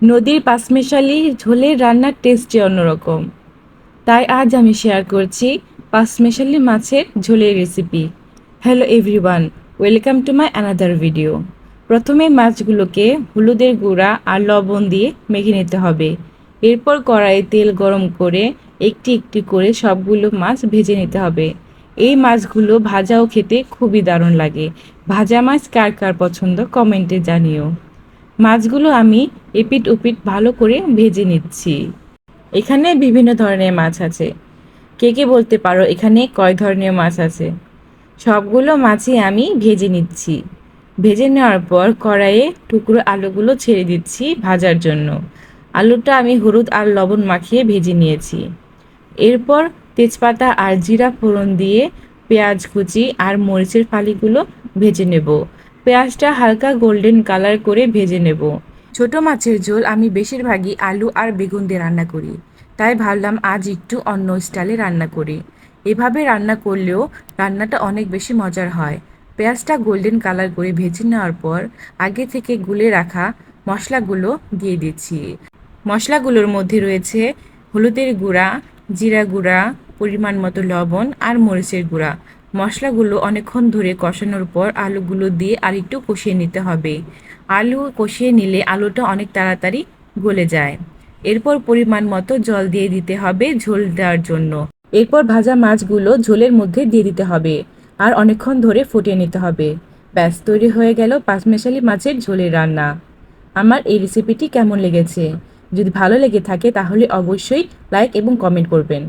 নদীর পাঁচমেশালি ঝোলের রান্নার টেস্টই অন্যরকম। তাই আজ আমি শেয়ার করছি পাঁচমেশালি মাছের ঝোলের recipe hello everyone welcome to my another video প্রথমে মাছগুলোকে হলুদের গুঁড়া আর লবণ দিয়ে মেখে নিতে হবে। এরপর কড়াইয়ে তেল গরম করে একটি একটি করে সবগুলো মাছ ভেজে নিতে হবে। এই মাছগুলো ভাজাও খেতে খুবই দারুণ লাগে। ভাজা মাছ কার কার পছন্দ কমেন্টে জানিও। মাছগুলো আমি এপিট উপিট ভালো করে ভেজে নিচ্ছি। এখানে বিভিন্ন ধরনের মাছ আছে। কে কে বলতে পারো এখানে কয় ধরনের মাছ আছে? সবগুলো মাছই আমি ভেজে নিচ্ছি। ভেজে নেওয়ার পর কড়াইয়ে টুকরো আলুগুলো ছেড়ে দিচ্ছি ভাজার জন্য। আলুটা আমি হলুদ আর লবণ মাখিয়ে ভেজে নিয়েছি। এরপর তেজপাতা আর জিরা ফোড়ন দিয়ে পেঁয়াজ কুচি আর মরিচের ফালিগুলো ভেজে নেব। পেঁয়াজটা হালকা গোল্ডেন কালার করে ভেজে নেব। ছোট মাছের ঝোল আমি বেশিরভাগই আলু আর বেগুন দিয়ে রান্না করি। তাই ভাবলাম আজ একটু অন্য স্টাইলে রান্না করি। এভাবে রান্না করলেও রান্নাটা অনেক বেশি মজার হয়। পেঁয়াজটা গোল্ডেন কালার করে ভেজে নেওয়ার পর আগে থেকে গুলে রাখা মশলাগুলো দিয়ে দিচ্ছি। মশলাগুলোর মধ্যে রয়েছে হলুদের গুঁড়া, জিরা গুঁড়া, পরিমাণ মতো লবণ আর মরিচের গুঁড়া। মশলাগুলো অনেকক্ষণ ধরে কষানোর পর আলুগুলো দিয়ে আর একটু কষিয়ে নিতে হবে। আলু কষিয়ে নিলে আলুটা অনেক তাড়াতাড়ি গলে যায়। এরপর পরিমাণ মতো জল দিয়ে দিতে হবে ঝোল দেওয়ার জন্য। এরপর ভাজা মাছগুলো ঝোলের মধ্যে দিয়ে দিতে হবে আর অনেকক্ষণ ধরে ফুটিয়ে নিতে হবে। ব্যাস, তৈরি হয়ে গেল পাঁচমেশালি মাছের ঝোলের রান্না। আমার এই রেসিপিটি কেমন লেগেছে? যদি ভালো লেগে থাকে তাহলে অবশ্যই লাইক এবং কমেন্ট করবেন।